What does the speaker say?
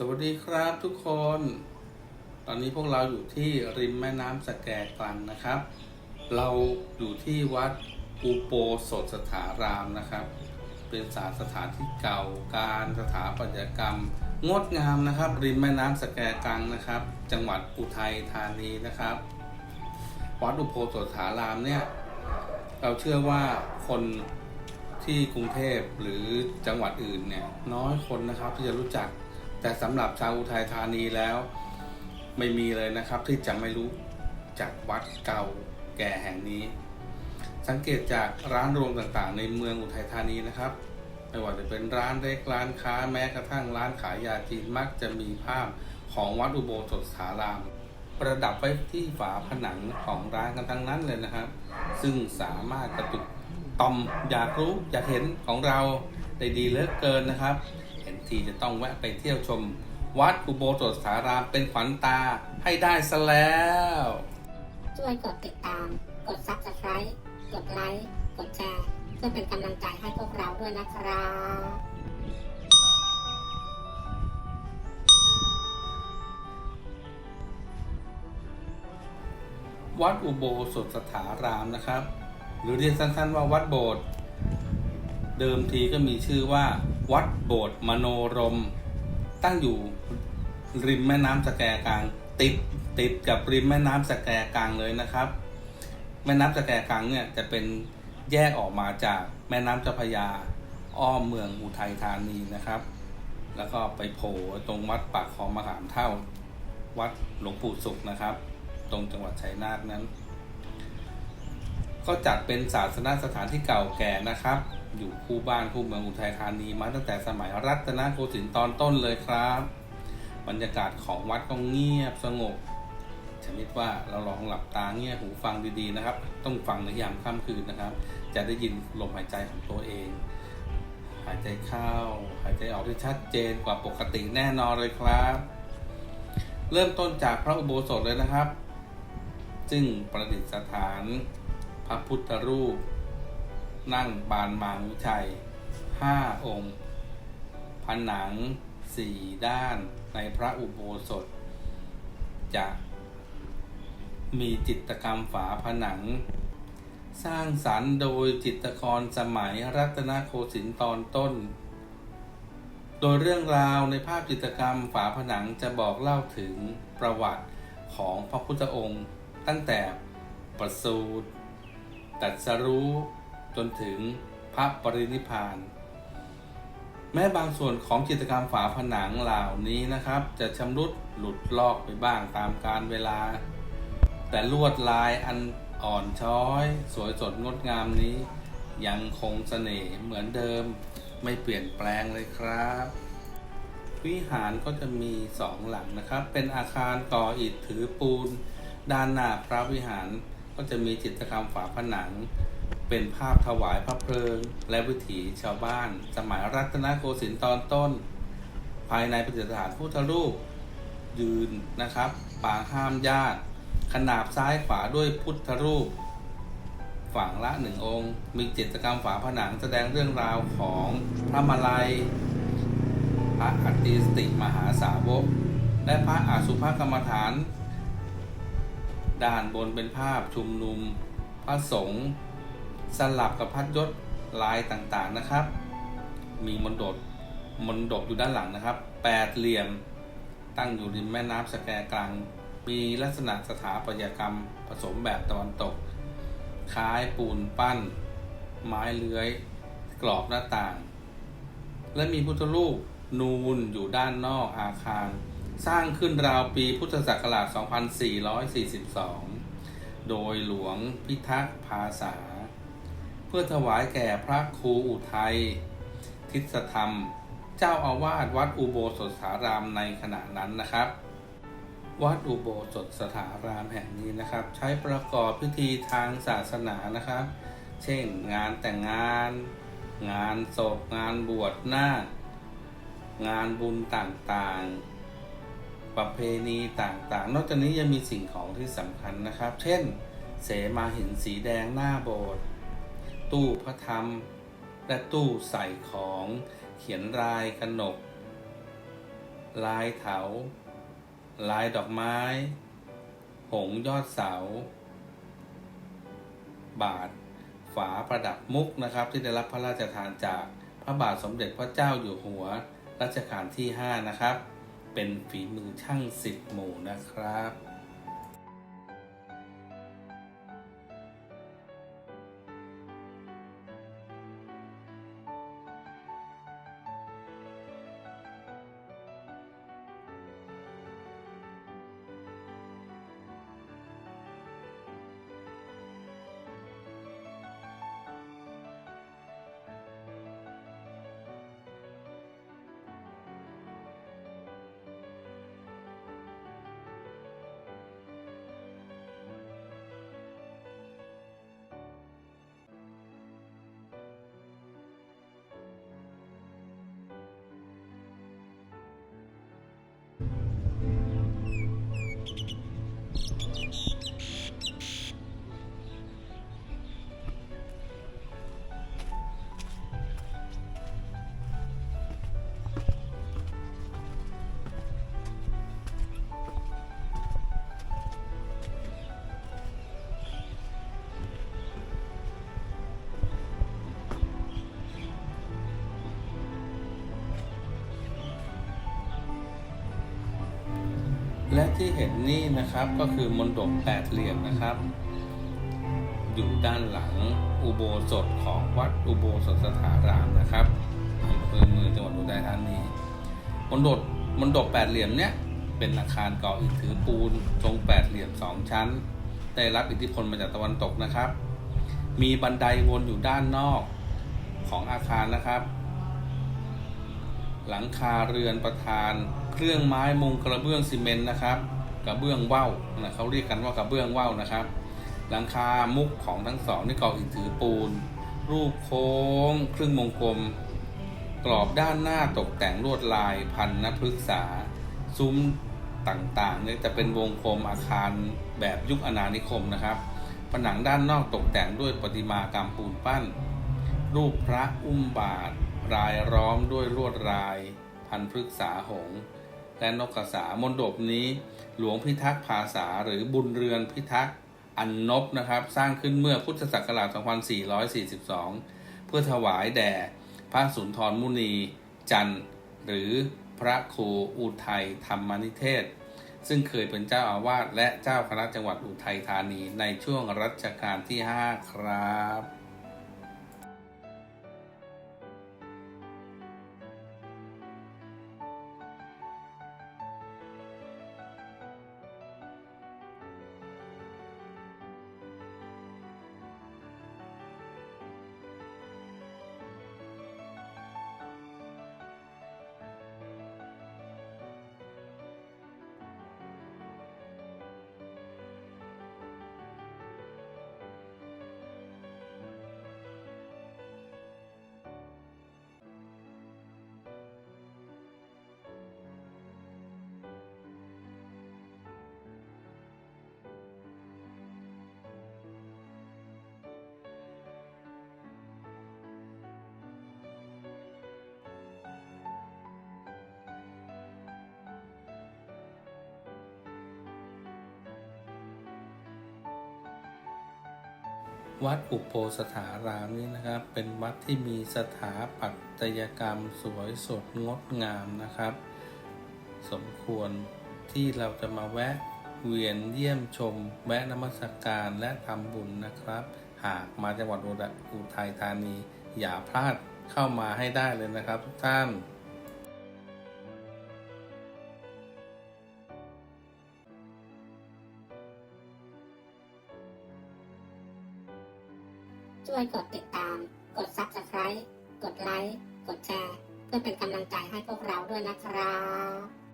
สวัสดีครับทุกคน ตอนนี้พวกเราอยู่ที่ริมแม่น้ำสแกกลังนะครับ เราอยู่ที่วัดปูโปสดสถารามนะครับ เป็นสานสถานที่เก่าการสถาปัตยกรรม งดงามนะครับ ริมแม่น้ำสแกกลังนะครับ จังหวัดอุทัยธานีนะครับ วัดอุโปสถสถารามเนี่ยเราเชื่อว่าคนที่กรุงเทพหรือจังหวัดอื่นเนี่ยน้อยคนนะครับที่จะรู้จัก แต่สำหรับชาวอุทัยธานีแล้ว ไม่มีเลยนะครับที่จะไม่รู้จากวัดเก่าแก่แห่งนี้ สังเกตจากร้านรวงต่างๆ ในเมืองอุทัยธานีนะครับ ไม่ว่าจะเป็นร้านเล็กร้านค้าแม้กระทั่งร้านขายยาจีนมักจะมีภาพของวัดอุโบสถสาราม ประดับไว้ที่ฝาผนังของร้านกันทั้งนั้นเลยนะครับ ซึ่งสามารถกระตุกต่อมอยากรู้อยากเห็นของเราได้ดีเหลือเกินนะครับ ทีจะต้องแวะไปเที่ยวชม วัดอุโบสถสารามเป็นขวัญตาให้ได้ซะแล้ว ช่วยกดติดตาม กด Subscribe กดไลค์ กดแชร์เพื่อเป็นกำลังใจให้พวกเราด้วยนะครับวัดอุโบสถสถารามนะครับ หรือเรียกสั้นๆว่าวัดโบสถ์เดิมทีก็มีชื่อว่า วัดโบสถ์มโนรม ตั้งอยู่ริมแม่น้ำสแกกลาง ติดติดกับริมแม่น้ำสแกกลางเลยนะครับ แม่น้ำสแกกลางเนี่ยจะเป็นแยกออกมาจากแม่น้ำเจ้าพระยา อ้อมเมืองอุทัยธานีนะครับ แล้วก็ไปโผล่ตรงวัดปากคลองมหามเท่า วัดหลวงปู่สุขนะครับ ตรงจังหวัดชัยนาทนั้น ก็จัดเป็นศาสนสถานที่เก่าแก่นะครับ อยู่คู่บ้านคู่เมืองอุทัยธานีมาตั้งแต่สมัยรัตนโกสินทร์ตอนต้นเลยครับ บรรยากาศของวัดก็เงียบสงบชนิดว่าเราลองหลับตาเงี่ยหูฟังดีๆนะครับ ต้องฟังในยามค่ำคืนนะครับ จะได้ยินลมหายใจของตัวเอง หายใจเข้า หายใจออกที่ชัดเจนกว่าปกติแน่นอนเลยครับ เริ่มต้นจากพระอุโบสถเลยนะครับ ซึ่งประดิษฐานพระพุทธรูป นั่งบานมางชัยห้าองค์ ผนังสี่ด้านในพระอุโบสถ จะมีจิตกรรมฝาผนัง สร้างสรรค์โดยจิตรกรสมัยรัตนโกสินทร์ตอนต้น โดยเรื่องราวในภาพจิตรกรรมฝาผนังจะบอกเล่าถึงประวัติของพระพุทธองค์ ตั้งแต่ประสูติตรัสรู้ จนถึงพระปรินิพาน แม้บางส่วนของจิตรกรรมฝาผนังเหล่านี้นะครับ จะชำรุดหลุดลอกไปบ้างตามกาลเวลา แต่ลวดลายอันอ่อนช้อย สวยสดงดงามนี้ ยังคงเสน่ห์เหมือนเดิมไม่เปลี่ยนแปลงเลยครับ วิหารก็จะมีสองหลังนะครับ เป็นอาคารก่ออิฐถือปูน ด้านหน้าพระวิหารก็จะมีจิตรกรรมฝาผนัง เป็นภาพถวายพระเพลิง และวิถีชาวบ้าน สมัยรัตนโกสินทร์ตอนต้น ภายในประดิษฐานพุทธรูปยืนนะครับ ปางห้ามญาติ ขนาบซ้ายขวาด้วยพุทธรูป ฝั่งละหนึ่งองค์ มีจิตรกรรมฝาผนังแสดงเรื่องราวของพระมาลัย พระอัตติสติมหาสาวก และพระอาสุภกรรมฐาน ด้านบนเป็นภาพชุมนุม พระสงฆ์ สลับกับพัดยศลายต่างๆนะครับ มีมนดบมนดบอยู่ด้านหลังนะครับแปดเหลี่ยมตั้งอยู่ริมแม่น้ำสแกกลาง มีลักษณะสถาปัตยกรรมผสมแบบตะวันตก คล้ายปูนปั้น ไม้เลื้อย กรอบหน้าต่าง และมีพุทธรูปนูนอยู่ด้านนอกอาคาร สร้างขึ้นราวปีพุทธศักราช 2442 โดยหลวงพิทักษ์ภาษา เพื่อถวายแก่พระครูอุทัย ทิศธรรม เจ้าอาวาสวัดอุโบสถสารามในขณะนั้นนะครับ วัดอุโบสถสถารามแห่งนี้นะครับ ใช้ประกอบพิธีทางศาสนานะครับ เช่นงานแต่งงาน งานศพงานบวชหน้า งานบุญต่างๆ ประเพณีต่างๆ นอกจากนี้ยังมีสิ่งของที่สำคัญนะครับ เช่น เสมาหินสีแดงหน้าโบสถ์ ตู้พระธรรม และตู้ใส่ของเขียนรายกนก ลายเถา ลายดอกไม้ หงยอดเสา บาท ฝาประดับมุกนะครับที่ได้รับพระราชทานจากพระบาทสมเด็จพระเจ้าอยู่หัวรัชกาลที่ 5 นะครับ เป็นฝีมือช่างสิบหมู่นะครับ ที่เห็นนี่นะครับก็คือมณฑปแปดเหลี่ยมนะครับ อยู่ด้านหลังอุโบสถของวัดอุโบสถสถารามนะครับอำเภอเมืองจังหวัดอุทัยธานีมณฑปมณฑปแปดเหลี่ยมเนี้ยเป็นอาคารก่ออิฐถือปูนทรงแปดเหลี่ยมสองชั้น ได้รับอิทธิพลมาจากตะวันตกนะครับ มีบันไดวนอยู่ด้านนอกของอาคารนะครับ หลังคาเรือนประธาน เครื่องไม้มุงกระเบื้องซีเมนต์นะครับกระเบื้องว่าวนะเขาเรียกกันว่ากระเบื้องว่าวนะครับ หลังคามุกของทั้งสองนี่ก่ออิฐถือปูน รูปโค้ง ครึ่งวงกลม กรอบด้านหน้าตกแต่งลวดลายพันนพฤกษา ซุ้มต่างๆเนี่ยจะเป็นวงกลมอาคารแบบยุคอาณานิคมนะครับ ผนังด้านนอกตกแต่งด้วยประติมากรรมปูนปั้น รูปพระอุ้มบาท รายล้อมด้วยลวดลาย พันพฤกษาหงส์ และนกกระสามนดบนี้หลวงพิทักษ์ภาษาหรือบุญเรือนพิทักษ์อันนบนะครับ สร้างขึ้นเมื่อพุทธศักราช 2442 เพื่อถวายแด่พระสุนทรมุนี จันทร์หรือพระครูอุทัยธรรมนิเทศ ซึ่งเคยเป็นเจ้าอาวาสและเจ้าคณะจังหวัดอุทัยธานีในช่วงรัชกาลที่ 5 ครับ วัดอุโปสถารามนี้นะครับ เป็นวัดที่มีสถาปัตยกรรมสวยสดงดงามนะครับ สมควรที่เราจะมาแวะเวียนเยี่ยมชม แวะนมัสการและทำบุญนะครับ หากมาจังหวัดอุทัยธานี อย่าพลาดเข้ามาให้ได้เลยนะครับทุกท่าน วยกดติดตาม กด Subscribe กดไลค์ กดแชร์ เพื่อเป็นกำลังใจให้พวกเราด้วยนะครับ